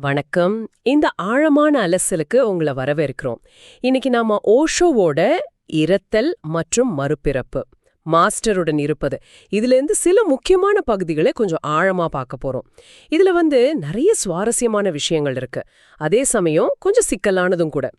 வணக்கம். இந்த ஆழமான அலசலுக்கு உங்களை வரவேற்கிறோம். இன்னைக்கு நாம ஓஷோவோட இரத்தல் மற்றும் மறுபிறப்பு மாஸ்டருடன் இருப்பது. இதுல இருந்து சில முக்கியமான பகுதிகளை கொஞ்சம் ஆழமா பார்க்க போறோம். இதுல வந்து நிறைய சுவாரஸ்யமான விஷயங்கள் இருக்கு. அதே சமயம் கொஞ்சம் சிக்கலானதும் கூட.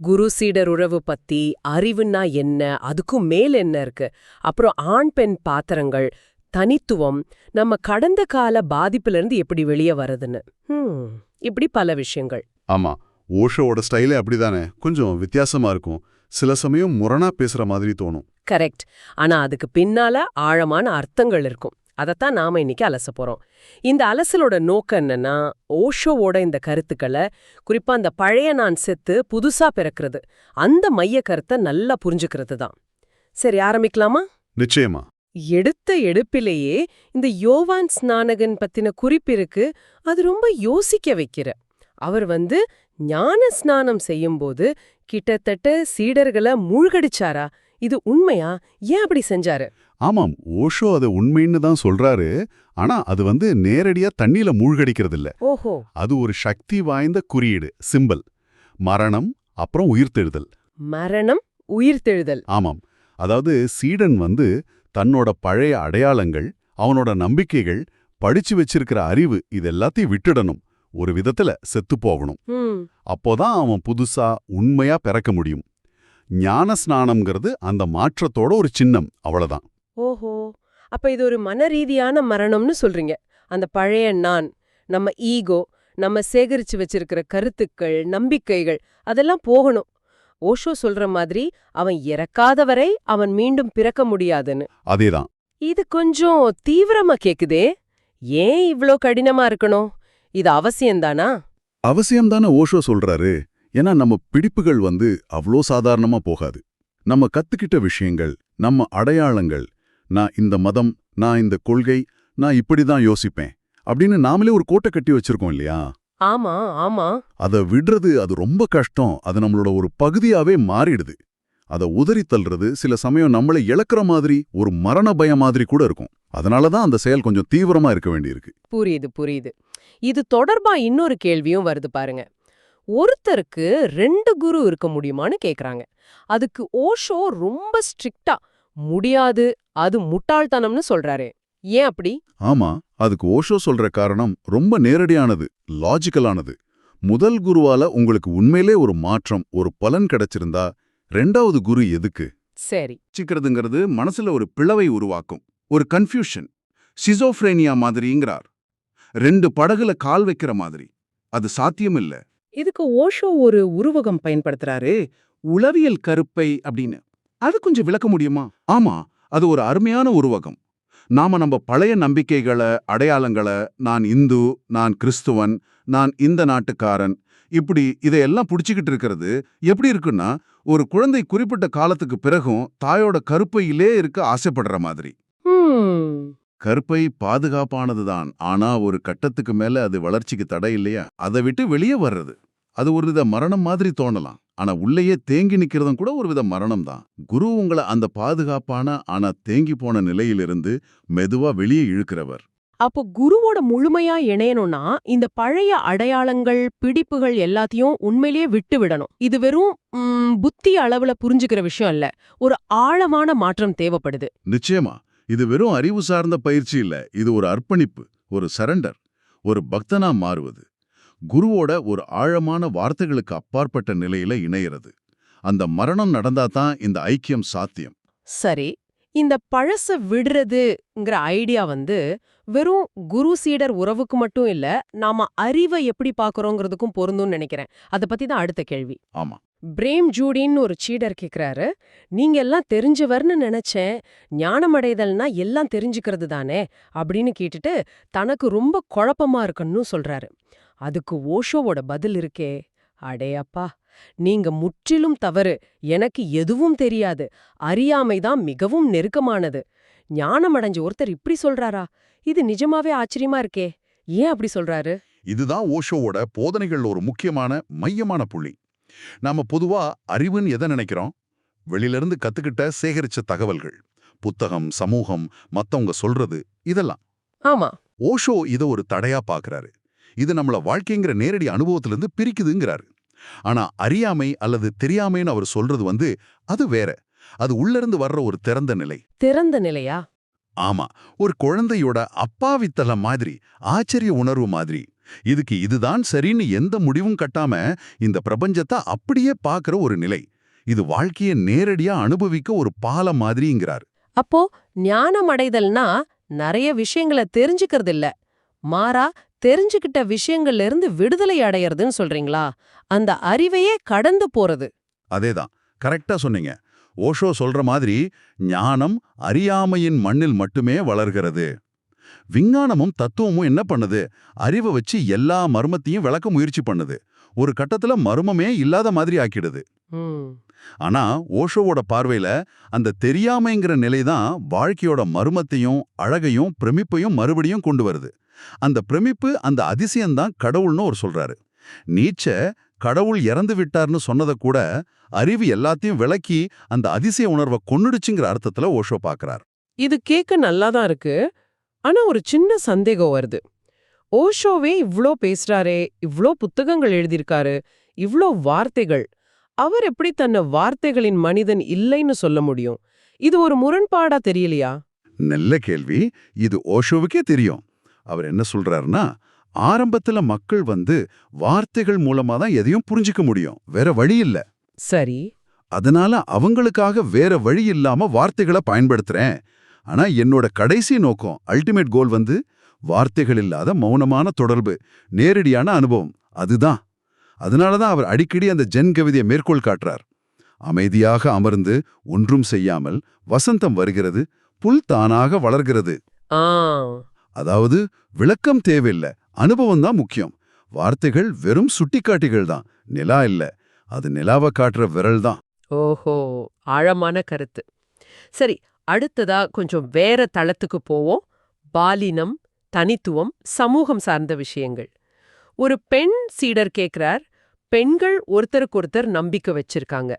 குரு சீடர் உறவு பத்தி அறிவுன்னா என்ன அதுக்கும் மேல் என்ன இருக்கு? அப்புறம் ஆண் பெண் பாத்திரங்கள் தனித்துவம் நம்ம கடந்த கால பாதிப்பிலிருந்து எப்படி வெளியே வருதுன்னு. ஹம், இப்படி பல விஷயங்கள். ஆமா ஓஷோவோட ஸ்டைலே அப்படிதானே. கொஞ்சம் வித்தியாசமா இருக்கும். சில சமயம் முரணா பேசுற மாதிரி தோணும். கரெக்ட். ஆனா அதுக்கு பின்னால ஆழமான அர்த்தங்கள் இருக்கும். அதைத்தான் நாம இன்னைக்கு அலச போறோம். இந்த அலசலோட நோக்கம் என்னன்னா ஓஷோவோட இந்த கருத்துக்களை குறிப்பா அந்த பழைய நான் செத்து புதுசா பிறக்கிறது. அந்த மைய கருத்தை நல்லா புரிஞ்சுக்கிறது தான் சரி ஆரம்பிக்கலாமா? நிச்சயமா. எடுத்த எடுப்பிலேயே இந்த யோவான் ஸ்நானகன் பத்தின குறிப்பிருக்கு அது ரொம்ப யோசிக்க வைக்கிற. அவர் வந்து ஞான ஸ்நானம் செய்யும்போது கிட்டத்தட்ட சீடர்களை மூழ்கடிச்சாரா? இது உண்மையா? ஏன் அப்படி செஞ்சாரு? ஆமாம் ஓஷோ அதை உண்மைன்னு தான் சொல்றாரு. ஆனா அது வந்து நேரடியா தண்ணியில மூழ்கடிக்கிறது இல்ல ஓஹோ. அது ஒரு சக்தி வாய்ந்த குறியீடு சிம்பல். மரணம் அப்புறம் உயிர்த்தெழுதல். மரணம் உயிர்த்தெழுதல். ஆமாம். அதாவது சீடன் வந்து தன்னோட பழைய அடையாளங்கள் அவனோட நம்பிக்கைகள் படிச்சு வச்சிருக்கிற அறிவு இது எல்லாத்தையும் விட்டுடணும். ஒரு விதத்துல செத்து போகணும். அப்போதான் அவன் புதுசா உண்மையா பிறக்க முடியும். ஞான ஸ்நானம்ங்கிறது அந்த மாற்றத்தோட ஒரு சின்னம் அவ்வளவுதான். ஓஹோ. அப்ப இது ஒரு மனரீதியான மரணம்னு சொல்றீங்க. அந்த பழைய நான் நம்ம ஈகோ நம்ம சேகரிச்சு வச்சிருக்கிற கருத்துக்கள் நம்பிக்கைகள் அதெல்லாம் போகணும். ஓஷோ சொல்ற மாதிரி அவன் இறக்காத வரை அவன் மீண்டும் பிறக்க முடியாதுன்னு. அதேதான். இது கொஞ்சம் தீவிரமா கேக்குதே. ஏன் இவ்ளோ கடினமா இருக்கணும்? இது அவசியம்தானா? அவசியம்தானே ஓஷோ சொல்றாரு. ஏன்னா நம்ம பிடிப்புகள் வந்து அவ்வளோ சாதாரணமா போகாது. நம்ம கத்துக்கிட்ட விஷயங்கள் நம்ம அடையாளங்கள் நான் இந்த மதம் நான் இந்த கொள்கை நான் இப்படி தான் யோசிப்பேன். அப்படின்னு நாமளே ஒரு கோட்டை கட்டி வச்சிருக்கோம் இல்லையா? ஆமா ஆமா. அதை விடுறது அது ரொம்ப கஷ்டம். அது நம்மளோட ஒரு பகுதியாவே மாறிடுது. அதை உதறி தள்ளுறது சில சமயம் நம்மளை இழக்கிற மாதிரி ஒரு மரண பயம் மாதிரி கூட இருக்கும். அதனால தான் அந்த செயல் கொஞ்சம் தீவிரமா இருக்க வேண்டியிருக்கு. புரியுது புரியுது. இது தொடர்பா இன்னொரு கேள்வியும் வருது பாருங்க. ஒருத்தருக்கு ரெண்டு குரு இருக்க முடியுமான்னு கேக்குறாங்க. அதுக்கு ஓஷோ ரொம்ப ஸ்ட்ரிக்ட்டா முடியாது அது முட்டாள்தனம்னு சொல்றாரே. ஏன் அப்படி? ஆமா அதுக்கு ஓஷோ சொல்ற காரணம் ரொம்ப நேரடியானது லாஜிக்கலானது முதல் குருவால உங்களுக்கு உண்மையிலே ஒரு மாற்றம் ஒரு பலன் கிடைச்சிருந்தா ரெண்டாவது குரு எதுக்கு? சரி. வச்சுக்கிறதுங்கிறது மனசுல ஒரு பிளவை உருவாக்கும் ஒரு கன்ஃபியூஷன் சிசோஃப்ரேனியா மாதிரிங்கிறார். ரெண்டு படகுல கால் வைக்கிற மாதிரி. அது சாத்தியமில்ல. இதுக்கு ஓஷோ ஒரு உருவகம் பயன்படுத்துறாரு உளவியல் கருப்பை அப்படின்னு. அது கொஞ்சம் விளக்க முடியுமா? ஆமா அது ஒரு அருமையான உருவகம். நாம நம்ம பழைய நம்பிக்கைகளை அடையாளங்களை நான் இந்து நான் கிறிஸ்துவன் நான் இந்த நாட்டுக்காரன் இப்படி இதையெல்லாம் புடிச்சுக்கிட்டு இருக்கிறது எப்படி இருக்குன்னா ஒரு குழந்தை குறிப்பிட்ட காலத்துக்கு பிறகும் தாயோட கருப்பையிலே இருக்க ஆசைப்படுற மாதிரி. கருப்பை பாதுகாப்பானதுதான். ஆனா ஒரு கட்டத்துக்கு மேல அது வளர்ச்சிக்கு தடை இல்லையா? அதை விட்டு வெளியே வர்றது. அது ஒரு வித மரணம் மாதிரி தோணலாம். ஆனா உள்ளேயே தேங்கி நிக்கிறதும் கூட ஒரு வித மரணம் தான் குரு உங்களை அந்த பாதுகாப்பான ஆனா தேங்கி போன நிலையிலிருந்து மெதுவா வெளியே இழுக்கிறவர். அப்போ குருவோட முழுமையா இணையணும்னா இந்த பழைய அடையாளங்கள் பிடிப்புகள் எல்லாத்தையும் உண்மையிலேயே விட்டு விடணும். இது வெறும் புத்தி அளவுல புரிஞ்சுக்கிற விஷயம் இல்ல. ஒரு ஆழமான மாற்றம் தேவைப்படுது. நிச்சயமா. இது வெறும் அறிவு சார்ந்த பயிற்சி இல்ல. இது ஒரு அர்ப்பணிப்பு ஒரு சரண்டர் ஒரு பக்தனா மாறுவது. குருவோட ஒரு ஆழமான வார்த்தைகளுக்கு அப்பாற்பட்ட நிலையில இணையிறது. அந்த மரணம் நடந்தாதான் இந்த ஐக்கியம் சாத்தியம். சரி இந்த பழச விடுறதுங்கிற ஐடியா வந்து வெறும் குரு சீடர் உறவுக்கு மட்டும் இல்ல நாம அறிவை எப்படி பாக்குறோங்கிறதுக்கும் பொருந்தும்னு நினைக்கிறேன். அத பத்தி தான் அடுத்த கேள்வி. ஆமா. பிரேம் ஜூடின்னு ஒரு சீடர் கேக்குறாரு. நீங்க எல்லாம் தெரிஞ்சவர்னு நினைச்சேன் ஞானமடைதல்னா எல்லாம் தெரிஞ்சுக்கிறது தானே? அப்படின்னு கேட்டுட்டு தனக்கு ரொம்ப குழப்பமா இருக்குன்னு சொல்றாரு. அதுக்கு ஓஷோவோட பதில் இருக்கே. அடே அப்பா நீங்க முற்றிலும் தவறு. எனக்கு எதுவும் தெரியாது. அறியாமைதான் மிகவும் நெருக்கமானது. ஞானமடைஞ்ச ஒருத்தர் இப்படி சொல்றாரா? இது நிஜமாவே ஆச்சரியமா இருக்கே. ஏன் அப்படி சொல்றாரு? இதுதான் ஓஷோவோட போதனைகள் ஒரு முக்கியமான மையமான புள்ளி. நாம பொதுவா அறிவுன்னு எதை நினைக்கிறோம்? வெளியிலிருந்து கத்துக்கிட்ட சேகரிச்ச தகவல்கள். புத்தகம் சமூகம் மத்தவங்க சொல்றது இதெல்லாம். ஆமா. ஓஷோ இத ஒரு தடையா பாக்குறாரு. இது நம்மள வாழ்க்கைங்கிற நேரடி அனுபவத்திலிருந்து பிரிக்குதுங்கிறாரு. ஆனா அறியாமை அல்லது தெரியாமைன்னு அவர் சொல்றது வந்து அது வேற. அது உள்ளிருந்து வர்ற ஒரு திறந்த நிலை. திறந்த நிலையா? ஆமா ஒரு குழந்தையோட அப்பாவித்தலம் மாதிரி ஆச்சரிய உணர்வு மாதிரி. இதுக்கு இதுதான் சரின்னு எந்த முடிவும் கட்டாம இந்த பிரபஞ்சத்தை அப்படியே பார்க்கிற ஒரு நிலை. இது வாழ்க்கையை நேரடியா அனுபவிக்க ஒரு பாலம் மாதிரிங்கிறார். அப்போ ஞானம் அடைதல்னா நிறைய விஷயங்களை தெரிஞ்சுக்கிறது இல்ல மாறா தெரிஞ்சுக்கிட்ட விஷயங்கள்ல இருந்து விடுதலை அடையறதுன்னு சொல்றீங்களா? அந்த அறிவையே கடந்து போறது. அதேதான். கரெக்டா சொன்னீங்க. ஓஷோ சொல்ற மாதிரி ஞானம் அறியாமையின் மண்ணில் மட்டுமே வளர்கிறது. விஞ்ஞானமும் தத்துவமும் என்ன பண்ணுது? அறிவை வச்சு எல்லா மர்மத்தையும் விளக்க முயற்சி பண்ணுது. ஒரு கட்டத்துல மர்மமே இல்லாத மாதிரி ஆக்கிடுது. ஆனா ஓஷோவோட பார்வையில அந்த தெரியாமைங்கிற நிலைதான் வாழ்க்கையோட மர்மத்தையும் அழகையும் பிரமிப்பையும் மறுபடியும் கொண்டு வருது. அந்த பிரமிப்பு அந்த அதிசயம்தான் கடவுள்னு அவர் சொல்றாரு. நீச்ச கடவுள் இறந்து விட்டார்னு சொன்னதை கூட அறிவு எல்லாத்தையும் விளக்கி அந்த அதிசய உணர்வை கொன்னுடுச்சுங்கிற அர்த்தத்துல ஓஷோ பார்க்கறார் இது கேட்க நல்லா தான் இருக்கு. ஆனா ஒரு சின்ன சந்தேகம் வருது. ஓஷோவே இவ்ளோ பேசுறாரே இவ்ளோ புத்தகங்கள் எழுதியிருக்காரு இவ்ளோ வார்த்தைகள். அவர் எப்படி தன்னை வார்த்தைகளின் மனிதன் இல்லைன்னு சொல்ல முடியும்? இது ஒரு முரண்பாடா தெரியலையா? நல்ல கேள்வி. இது ஓஷோவுக்கே தெரியும். அவர் என்ன சொல்றாருன்னா ஆரம்பத்துல மக்கள் வந்து வார்த்தைகள் மூலமா தான் எதையும் புரிஞ்சுக்க முடியும். வேற வழி இல்ல. சரி. அதனால அவங்களுக்காக வேற வழி இல்லாம வார்த்தைகளை பயன்படுத்துறேன். ஆனா என்னோட கடைசி நோக்கம் அல்டிமேட் கோல் வந்து வார்த்தைகள் இல்லாத மௌனமான தொடர்பு நேரடியான அனுபவம். அதுதான். அதனால தான் அவர் அடிக்கடி அந்த ஜென் கவிதையை மேற்கோள் காட்டுறார். அமைதியாக அமர்ந்து ஒன்றும் செய்யாமல் வசந்தம் வருகிறது புல் தானாக வளர்கிறது. அதாவது விளக்கம் தேவையில்லை அனுபவம் தான் முக்கியம். வார்த்தைகள் வெறும் சுட்டிக்காட்டிகள் தான் நிலா இல்ல. அது நிலாவை காட்டுற விரல் தான் ஓஹோ ஆழமான கருத்து. சரி அடுத்ததா கொஞ்சம் வேற தளத்துக்கு போவோம். பாலினம் தனித்துவம் சமூகம் சார்ந்த விஷயங்கள். ஒரு பெண் சீடர் கேக்குறார் பெண்கள் ஒருத்தருக்கொருத்தர் நம்பிக்கை வச்சிருக்காங்க.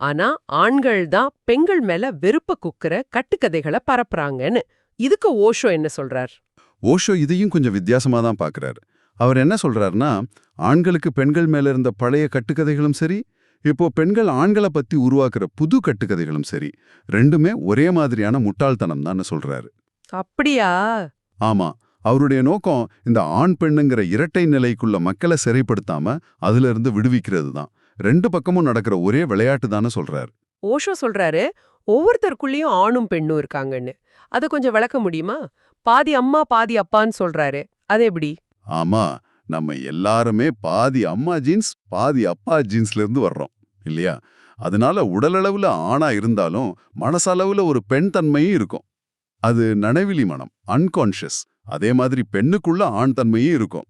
ஆனா ஆண்கள் தான் பெண்கள் மேல வெறுப்ப குக்குற கட்டுக்கதைகளை பரப்புறாங்கன்னு. இதுக்கு ஓஷோ என்ன சொல்றார்? ஓஷோ இதையும் கொஞ்சம் வித்தியாசமா தான் பார்க்கறாரு அவர் என்ன சொல்றாருன்னா ஆண்களுக்கு பெண்கள் மேல இருந்த பழைய கட்டுக்கதைகளும் சரி இப்போ பெண்கள் ஆண்களை பத்தி உருவாக்குற புது கட்டுக்கதைகளும் சரி ரெண்டுமே ஒரே மாதிரியான முட்டாள்தனம் தான் சொல்றாரு. அப்படியா? ஆமா. அவருடைய நோக்கம் இந்த ஆண் பெண்ணுங்கிற இரட்டை நிலைக்குள்ள மக்களை சிறைப்படுத்தாம அதுல இருந்து விடுவிக்கிறது தான். ரெண்டு பக்கமும் நடக்கிற ஒரே விளையாட்டு தானே சொல்றாரு. ஓஷோ சொல்றாரு ஒவ்வொருத்தருக்குள்ளேயும் ஆணும் பெண்ணும் இருக்காங்கன்னு. அதை கொஞ்சம் விளக்க முடியுமா? பாதி அம்மா பாதி அப்பான்னு சொல்றாரு. அது எப்படி? ஆமா நம்ம எல்லாருமே பாதி அம்மா ஜீன்ஸ் பாதி அப்பா ஜீன்ஸ்ல இருந்து வர்றோம் இல்லையா? அதனால உடலளவுல ஆணா இருந்தாலும் மனசளவுல ஒரு பெண் தன்மையும் இருக்கும். அது நனவிலி மனம் அன்கான்ஷியஸ் அதே மாதிரி பெண்ணுக்குள்ள ஆண் தன்மையும் இருக்கும்.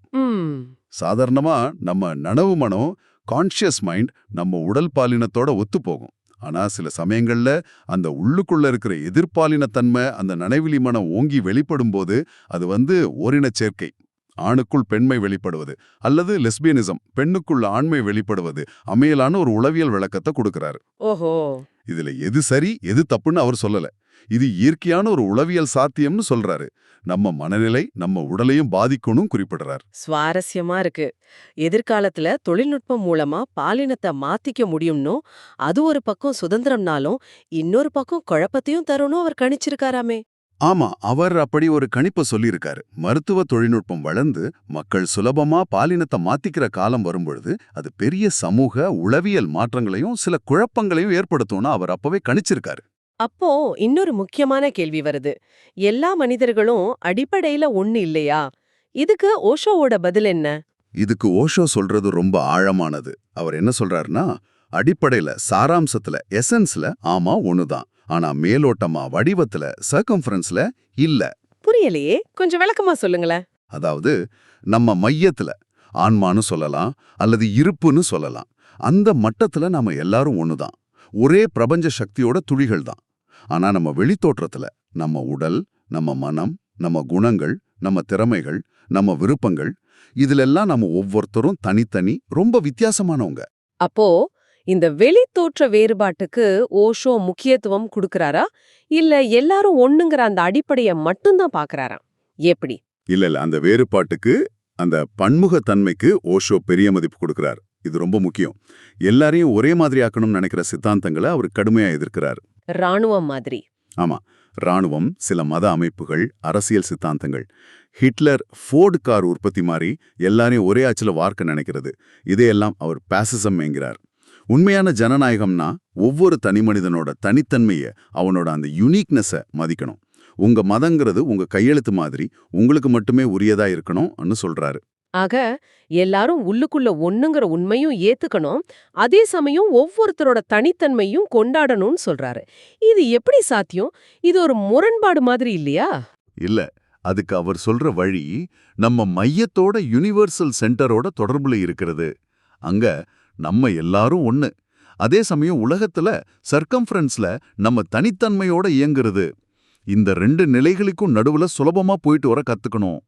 சாதாரணமா நம்ம நனவு மனம் கான்ஷியஸ் மைண்ட் நம்ம உடல் பாலினத்தோட ஒத்து போகும். ஆனா சில சமயங்கள்ல அந்த உள்ளுக்குள்ள இருக்கிற எதிர்பாலின தன்மை அந்த நனைவிலி மனம் ஓங்கி வெளிப்படும் போது அது வந்து ஓரினச் சேர்க்கை. ஆணுக்குள் பெண்மை வெளிப்படுவது அல்லது லெஸ்பியனிசம் பெண்ணுக்குள்ள ஆண்மை வெளிப்படுவது அமையலான ஒரு உளவியல் விளக்கத்தை கொடுக்கறாரு. ஓஹோ. இதுல எது சரி எது தப்புன்னு அவர் சொல்லல. இது இயற்கையான ஒரு உளவியல் சாத்தியம்னு சொல்றாரு. நம்ம மனநிலை நம்ம உடலையும் பாதிக்கணும் குறிப்பிடுறார். சுவாரஸ்யமா இருக்கு. எதிர்காலத்துல தொழில்நுட்பம் மூலமா பாலினத்தை மாத்திக்க முடியும்னும் அது ஒரு பக்கம் சுதந்திரம்னாலும் இன்னொரு பக்கம் குழப்பத்தையும் தரும்னு அவர் கணிச்சிருக்காராமே. ஆமா அவர் அப்படி ஒரு கணிப்பை சொல்லியிருக்காரு. மருத்துவ தொழில்நுட்பம் வளர்ந்து மக்கள் சுலபமா பாலினத்தை மாத்திக்கிற காலம் வரும்பொழுது அது பெரிய சமூக உளவியல் மாற்றங்களையும் சில குழப்பங்களையும் ஏற்படுத்தும்னு அவர் அப்பவே கணிச்சிருக்காரு. அப்போ இன்னொரு முக்கியமான கேள்வி வருது. எல்லா மனிதர்களும் அடிப்படையில ஒண்ணு இல்லையா? இதுக்கு ஓஷோவோட பதில் என்ன? இதுக்கு ஓஷோ சொல்றது ரொம்ப ஆழமானது. அவர் என்ன சொல்றாருன்னா அடிப்படையில சாராம்சத்துல எசன்ஸ்ல ஆமா ஒண்ணுதான். ஆனா மேலோட்டமா வடிவத்துல சர்க்கம்ஃபரன்ஸ்ல இல்ல. புரியலையே. கொஞ்சம் விளக்கமா சொல்லுங்களேன். அதாவது நம்ம மையத்துல ஆன்மான்னு சொல்லலாம் அல்லது இருப்புன்னு சொல்லலாம். அந்த மட்டத்துல நாம எல்லாரும் ஒண்ணுதான். ஒரே பிரபஞ்ச சக்தியோட துளிகள் தான். ஆனா நம்ம வெளித்தோற்றத்துல நம்ம உடல் நம்ம மனம் நம்ம குணங்கள் நம்ம திறமைகள் நம்ம விருப்பங்கள் இதுலெல்லாம் நம்ம ஒவ்வொருத்தரும் தனித்தனி ரொம்ப வித்தியாசமானவங்க. அப்போ இந்த வெளித்தோற்ற வேறுபாட்டுக்கு ஓஷோ முக்கியத்துவம் கொடுக்கறாரா? இல்ல எல்லாரும் ஒண்ணுங்கிற அந்த அடிப்படைய மட்டும்தான் பாக்குறாரா? எப்படி? இல்ல இல்ல. அந்த வேறுபாட்டுக்கு அந்த பன்முகத்தன்மைக்கு ஓஷோ பெரிய மதிப்பு கொடுக்கிறார். இது ரொம்ப முக்கியம். எல்லாரையும் ஒரே மாதிரி ஆக்கணும்னு நினைக்கிற சித்தாந்தங்களை அவர் கடுமையா எதிர்க்கிறார். ராணுவம் மாதிரி. ஆமா. ராணுவம் சில மத அமைப்புகள் அரசியல் சித்தாந்தங்கள். ஹிட்லர் ஃபோர்டு கார் உற்பத்தி மாதிரி எல்லாரையும் ஒரே ஆச்சில வார்க்க நினைக்கிறது. இதையெல்லாம் அவர் பாசிசம் என்கிறார் உண்மையான ஜனநாயகம்னா ஒவ்வொரு தனிமனிதனோட தனித்தன்மையை அவனோட அந்த யுனிக்னஸை மதிக்கணும். உங்க மதங்கிறது உங்க கையெழுத்து மாதிரி உங்களுக்கு மட்டுமே உரியதா இருக்கணும்னு சொல்றாரு. ஆக எல்லாரும் உள்ளுக்குள்ள ஒண்ணுங்கிற உண்மையும் ஏத்துக்கணும் அதே சமயம் ஒவ்வொருத்தரோட தனித்தன்மையும் கொண்டாடணும்னு சொல்றாரு. இது எப்படி சாத்தியம்? இது ஒரு முரண்பாடு மாதிரி இல்லையா? இல்ல அதுக்கு அவர் சொல்ற வழி நம்ம மையத்தோட யுனிவர்சல் சென்டரோட தொடர்புல இருக்கிறது. அங்க நம்ம எல்லாரும் ஒண்ணு. அதே சமயம் உலகத்துல சர்க்கம்ஃபரன்ஸ்ல நம்ம தனித்தன்மையோட இயங்குறது. இந்த ரெண்டு நிலைகளுக்கும் நடுவுல சுலபமா போயிட்டு வர கத்துக்கணும்.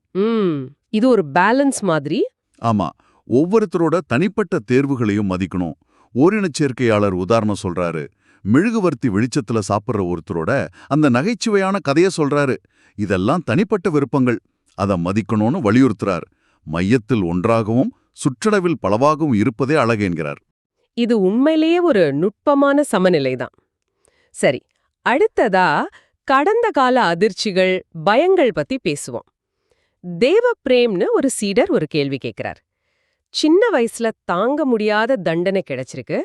இது ஒரு பேலன்ஸ் மாதிரி. ஆமா. ஒவ்வொருத்தரோட தனிப்பட்ட தேர்வுகளையும் மதிக்கணும். ஓரினச் சேர்க்கையாளர் உதாரணம் சொல்றாரு. மெழுகுவர்த்தி வெளிச்சத்துல சாப்பிடுற ஒருத்தரோட அந்த நகைச்சுவையான கதைய சொல்றாரு. இதெல்லாம் தனிப்பட்ட விருப்பங்கள். அத மதிக்கணும்னு வலியுறுத்துறார். மையத்தில் ஒன்றாகவும் சுற்றளவில் பலவாகவும் இருப்பதே அழகென்கிறார் இது உண்மையிலேயே ஒரு நுட்பமான சமநிலைதான். சரி அடுத்ததா கடந்த கால அதிர்ச்சிகள் பயங்கள் பத்தி பேசுவோம். தேவ பிரேம்னு ஒரு சீடர் ஒரு கேள்வி கேட்கிறார் சின்ன வயசுல தாங்க முடியாத தண்டனை கிடைச்சிருக்கு.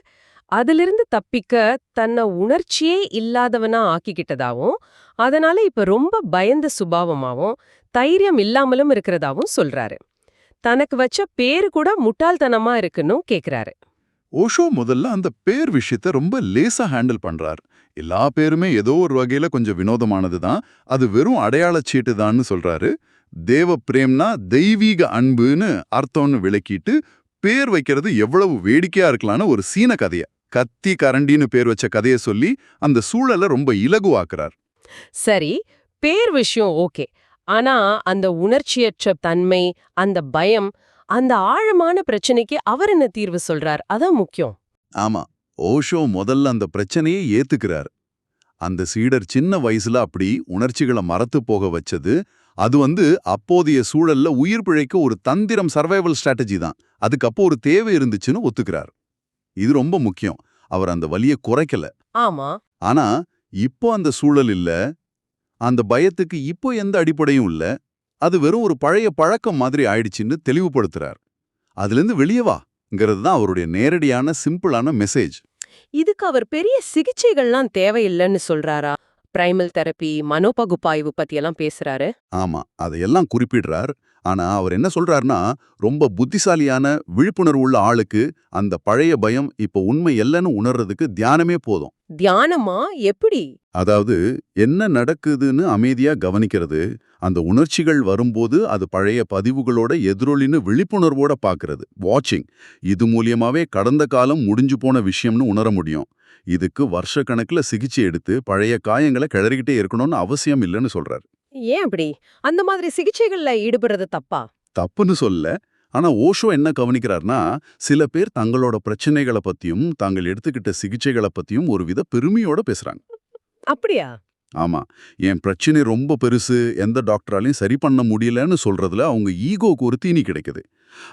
அதிலிருந்து தப்பிக்க தன்னை உணர்ச்சியே இல்லாதவனா ஆக்கிக்கிட்டதாவும் அதனால இப்ப ரொம்ப பயந்த சுபாவமாவும் தைரியம் இல்லாமலும் இருக்கிறதாவும் சொல்றாரு. தனக்கு வச்ச பேரு கூட முட்டாள்தனமா இருக்குன்னு கேக்குறாரு. ஓஷோ முதல்ல அந்த பேர் விஷயத்த ரொம்ப லேசா ஹேண்டில் பண்றார். எல்லா பேருமே ஏதோ ஒரு வகையில கொஞ்சம் வினோதமானது தான். அது வெறும் அடையாளச் சீட்டு தான்னு சொல்றாரு. தேவ பிரேம்னா தெய்வீக அன்புன்னு அர்த்தம்னு விளக்கிட்டு பேர் வைக்கிறது எவ்வளவு வேடிக்கையா இருக்கலாம்னு ஒரு சீன கதைய கத்தி கரண்டின்னு பேர் வச்ச கதைய சொல்லி அந்த சூழலை ரொம்ப இலகுவாக்குறார். சரி பேர் விஷயம் ஓகே. ஆனா அந்த உணர்ச்சியற்ற தன்மை அந்த பயம் அந்த ஆழமான பிரச்சனைக்கு அவர் என்ன தீர்வு சொல்றார்? அதான் முக்கியம். ஆமா. ஓஷோ முதல்ல அந்த பிரச்சனையை ஏத்துக்கிறார். அந்த சீடர் சின்ன வயசுல அப்படி உணர்ச்சிகளை மறத்து போக வச்சது அது வந்து அப்போதைய சூழல்ல உயிர் பிழைக்க ஒரு தந்திரம் சர்வைவல் ஸ்ட்ராட்டஜி தான். அதுக்கப்போ ஒரு தேவை இருந்துச்சுன்னு ஒத்துக்கிறார். இது ரொம்ப முக்கியம். அவர் அந்த வலியை குறைக்கல. ஆமா. ஆனா இப்போ அந்த சூழல் இல்ல. அந்த பயத்துக்கு இப்போ எந்த அடிப்படையும் இல்ல. அது வெறும் ஒரு பழைய பழக்கம் மாதிரி ஆயிடுச்சுன்னு தெளிவுபடுத்துறார். அதிலிருந்து வெளியே வாங்கிறது தான் அவருடைய நேரடியான சிம்பிளான மெசேஜ். இதுக்கு அவர் பெரிய சிகிச்சைகள்லாம் தேவையில்லைன்னு சொல்றாரா? பிரைமல் தெரப்பி மனோபகுப்பாய்வு பத்தியெல்லாம் பேசுறாரு. ஆமா அதையெல்லாம் குறிப்பிடுறார். ஆனா அவர் என்ன சொல்றாருன்னா ரொம்ப புத்திசாலியான விழிப்புணர்வு உள்ள ஆளுக்கு அந்த பழைய பயம் இப்ப உண்மை இல்லைன்னு உணர்றதுக்கு தியானமே போதும். தியானமா? எப்படி? அதாவது என்ன நடக்குதுன்னு அமைதியா கவனிக்கிறது அந்த உணர்ச்சிகள் வரும்போது அது பழைய பதிவுகளோட எதிரொலின்னு விழிப்புணர்வோட பார்க்கறது வாட்சிங். இது மூலியமாவே கடந்த காலம் முடிஞ்சு போன விஷயம்னு உணர முடியும். இதுக்கு வருஷக்கணக்குல சிகிச்சை எடுத்து பழைய காயங்களை கிளறிக்கிட்டே இருக்கணும்னு அவசியம் இல்லைன்னு சொல்றார். ஏன் அப்படி? அந்த மாதிரி சிகிச்சைகள்ல ஈடுபடுறது தப்பா? தப்புன்னு சொல்ல ஆனா ஓஷோ என்ன கவனிக்கிறார்னா சில பேர் தங்களோட பிரச்சனைகளை பத்தியும் தாங்கள் எடுத்துக்கிட்ட சிகிச்சைகளை பத்தியும் ஒரு வித பெருமையோட பேசுறாங்க. அப்படியா? ஆமா. என் பிரச்சனை ரொம்ப பெருசு எந்த டாக்டராலையும் சரி பண்ண முடியலன்னு சொல்றதுல அவங்க ஈகோக்கு ஒரு தீனி கிடைக்குது.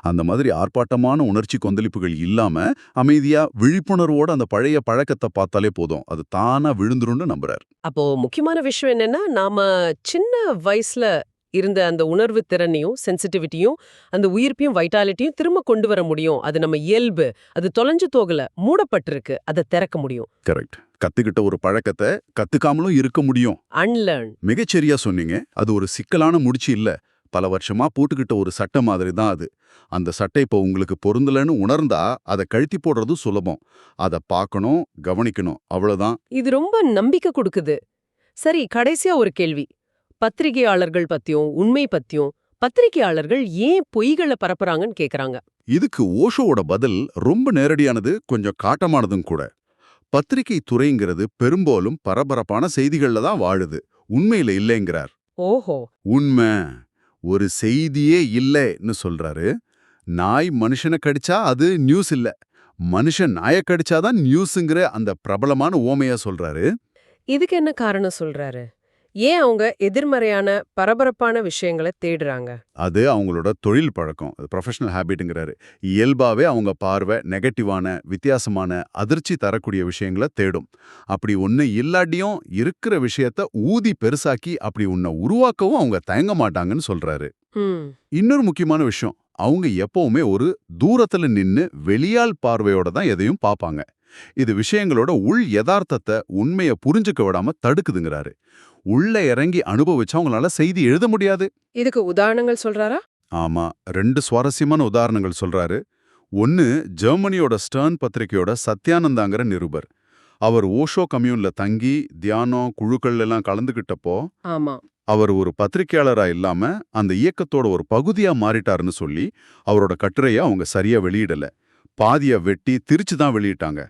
அந்த மாதிரி ஆர்ப்பாட்டமான உணர்ச்சி கொந்தளிப்புகள் இல்லாம அமைதியா விழிப்புணர்வோட அந்த பழைய பழக்கத்தை பார்த்தாலே போதும். அது தானா விழுந்துரும்னு நம்புறார். அப்போ முக்கியமான விஷயம் என்னன்னா நாம சின்ன வயசுல இருந்த அந்த உணர்வு திறனையும் சென்சிட்டிவிட்டியும் அந்த உயிர்ப்பையும் வைட்டாலிட்டியும் திரும்ப கொண்டு வர முடியும். அது நம்ம இயல்பு அது தொலைஞ்சு போகல மூடப்பட்டிருக்கு அதை திறக்க முடியும். கரெக்ட் கத்துக்கிட்ட ஒரு பழக்கத்தை கத்துக்காமலும் இருக்க முடியும். அன்லேர்ன் மிகச்சரியா சொன்னீங்க. அது ஒரு சிக்கலான முடிச்சு இல்ல. பல வருஷமா போட்டுக்கிட்ட ஒரு சட்டை மாதிரி தான் அது. அந்த சட்டை இப்போ உங்களுக்கு பொருந்தலன்னு உணர்ந்தா அதை கழட்டி போடுறது சுலபம். அதை பார்க்கணும் கவனிக்கணும். அவ்வளவுதான். இது ரொம்ப நம்பிக்கை கொடுக்குது. சரி கடைசியா ஒரு கேள்வி. பத்திரிகையாளர்கள் பத்தியும் உண்மை பத்தியும் பத்திரிகையாளர்கள் ஏன் பொய்களை பரப்புறாங்கன்னு கேக்குறாங்க. இதுக்கு ஓஷோவோட பதில் ரொம்ப நேரடியானது கொஞ்சம் காட்டமானதும் கூட. பத்திரிகை துறைங்கிறது பெரும்பாலும் பரபரப்பான செய்திகள்ல தான் வாழுது. உண்மையில இல்லைங்கிறார். ஓஹோ. உண்மை. ஒரு செய்தியே இல்லைன்னு சொல்றாரு. நாய் மனுஷனை கடிச்சா அது நியூஸ் இல்ல. மனுஷன் நாயை கடிச்சாதான் நியூஸுங்கிற அந்த பிரபலமான ஓமையா சொல்றாரு. இதுக்கு என்ன காரணம் சொல்றாரு? ஏன் அவங்க எதிர்மறையான பரபரப்பான விஷயங்களை தேடுறாங்க? அது அவங்களோட தொழில் பழக்கம். அது ப்ரொஃபஷனல் ஹேபிட்டுங்கிறாரு இயல்பாவே அவங்க பார்வை நெகட்டிவான வித்தியாசமான அதிர்ச்சி தரக்கூடிய விஷயங்களை தேடும். அப்படி ஒண்ணு இல்லாட்டியும் இருக்கிற விஷயத்த ஊதி பெருசாக்கி அப்படி உன்னை உருவாக்கவும் அவங்க தயங்க மாட்டாங்கன்னு சொல்றாரு. இன்னொரு முக்கியமான விஷயம். அவங்க எப்பவுமே ஒரு தூரத்துல நின்னு வெளியால் பார்வையோட தான் எதையும் பார்ப்பாங்க. இது விஷயங்களோட உள் யதார்த்தத்தை உண்மையை புரிஞ்சுக்க விடாம தடுக்குதுங்கிறாரு. உள்ள இறங்கி அனுபவிச்சா அவங்களால செய்தி எழுத முடியாது. இதுக்கு உதாரணங்கள் சொல்றாரா? ஆமா ரெண்டு சுவாரஸ்யமான உதாரணங்கள் சொல்றாரு. ஒன்னு ஜெர்மனியோட ஸ்டர்ன் பத்திரிகையோட சத்யானந்தாங்கிற நிருபர். அவர் ஓஷோ கம்யூன்ல தங்கி தியானம் குழுக்கள் எல்லாம் கலந்துகிட்டப்போ ஆமா. அவர் ஒரு பத்திரிக்கையாளரா இல்லாம அந்த இயக்கத்தோட ஒரு பகுதியா மாறிட்டாருன்னு சொல்லி அவரோட கட்டுரைய அவங்க சரியா வெளியிடல. பாதிய வெட்டி திரிச்சு தான் வெளியிட்டாங்க.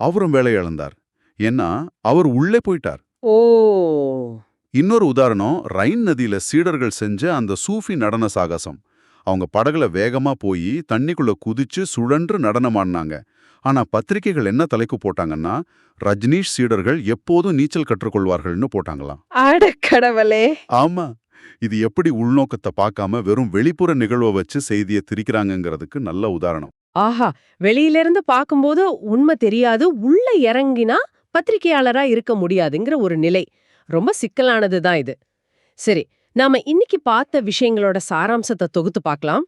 அவரும் வேலை இழந்தார் ஏன்னா அவர் உள்ளே போயிட்டார். ஓ! இன்னொரு உதாரணம் ரைன் நதியில சீடர்கள் செஞ்ச அந்த சூஃபி நடன சாகசம். அவங்க படகுல வேகமா போய் தண்ணிக்குள்ள குதிச்சு சுழன்று நடனமாடினாங்க. ஆனா பத்திரிகைகள் என்ன தலைக்கு போட்டாங்கன்னா ரஜ்னீஷ் சீடர்கள் எப்போதும் நீச்சல் கற்றுக்கொள்வார்கள்னு போட்டாங்களாம். கடவுளே! ஆமா. இது எப்படி உள்நோக்கத்தை பார்க்காம வெறும் வெளிப்புற நிகழ்வை வச்சு செய்தியை திரிக்கிறாங்கங்கிறதுக்கு நல்ல உதாரணம். ஆஹா வெளியில இருந்து பாக்கும்போது உண்மை தெரியாது உள்ள இறங்கினா பத்திரிகையாளரா இருக்க முடியாதுங்கிற ஒரு நிலை. ரொம்ப சிக்கலானது தான் இது. சரி நாம இன்னைக்கு பார்த்த விஷயங்களோட சாராம்சத்தை தொகுத்து பார்க்கலாம்.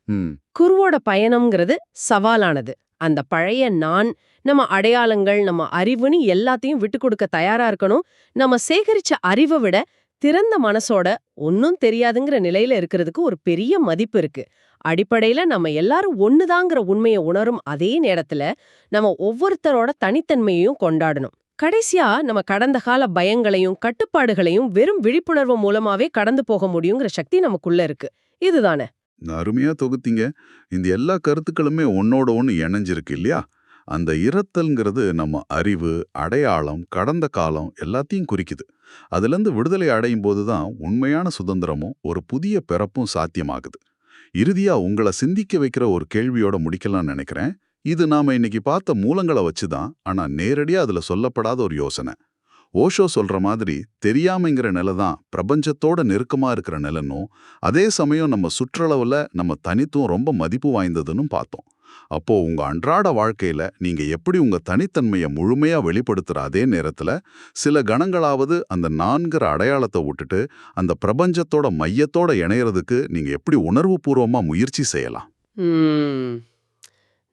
குருவோட பயணம்ங்கிறது சவாலானது. அந்த பழைய நான் நம்ம அடையாளங்கள் நம்ம அறிவுன்னு எல்லாத்தையும் விட்டு கொடுக்க தயாரா இருக்கணும். நம்ம சேகரிச்ச அறிவை விட திறந்த மனசோட ஒன்னும் தெரியாதுங்கிற நிலையில இருக்கிறதுக்கு ஒரு பெரிய மதிப்பு இருக்கு. அடிப்படையில நம்ம எல்லாரும் ஒண்ணுதாங்கிற உண்மையை உணரும் அதே நேரத்துல நம்ம ஒவ்வொருத்தரோட தனித்தன்மையையும் கொண்டாடணும். கடைசியா நம்ம கடந்த கால பயங்களையும் கட்டுப்பாடுகளையும் வெறும் விழிப்புணர்வு மூலமாவே கடந்து போக முடியுங்கிற சக்தி நமக்குள்ள இருக்கு. இதுதானே? அருமையா தொகுத்தீங்க. இந்த எல்லா கருத்துக்களுமே ஒன்னோட ஒன்று இணைஞ்சிருக்கு இல்லையா? அந்த இரத்தல்ங்கிறது நம்ம அறிவு அடையாளம் கடந்த காலம் எல்லாத்தையும் குறிக்குது. அதுலேருந்து விடுதலை அடையும் போது தான் உண்மையான சுதந்திரமும் ஒரு புதிய பிறப்பும் சாத்தியமாகுது. இறுதியா உங்களை சிந்திக்க வைக்கிற ஒரு கேள்வியோட முடிக்கலாம்னு நினைக்கிறேன். இது நாம இன்னைக்கு பார்த்த மூலங்களை வச்சு தான் ஆனா நேரடியா அதுல சொல்லப்படாத ஒரு யோசனை. ஓஷோ சொல்ற மாதிரி தெரியாமைங்கிற நிலை தான் பிரபஞ்சத்தோட நெருக்கமா இருக்கிற நிலனும் அதே சமயம் நம்ம சுற்றளவுல நம்ம தனித்துவம் ரொம்ப மதிப்பு வாய்ந்ததுன்னு பார்த்தோம். அப்போ உங்க அன்றாட வாழ்க்கையில நீங்க எப்படி உங்க தனித்தன்மையை முழுமையா வெளிப்படுத்துற அதே நேரத்துல சில கணங்களாவது அந்த நான்கிற அடையாளத்தை விட்டுட்டு அந்த பிரபஞ்சத்தோட மையத்தோட இணையறதுக்கு நீங்க எப்படி உணர்வுபூர்வமா முயற்சி செய்யலாம்?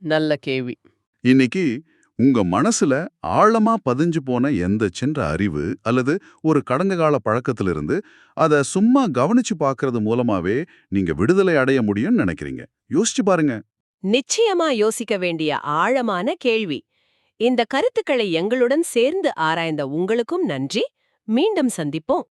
நல்ல கேள்வி. இன்னைக்கு உங்க மனசுல ஆழமா பதிஞ்சு போன எந்த சின்ன அறிவு அல்லது ஒரு கடந்த கால பழக்கத்திலிருந்து அத சும்மா கவனிச்சு பார்க்கறது மூலமாவே நீங்க விடுதலை அடைய முடியும்னு நினைக்கிறீங்க. யோசிச்சு பாருங்க. நிச்சயமா யோசிக்க வேண்டிய ஆழமான கேள்வி. இந்த கருத்துக்களை எங்களுடன் சேர்ந்து ஆராய்ந்த உங்களுக்கும் நன்றி. மீண்டும் சந்திப்போம்.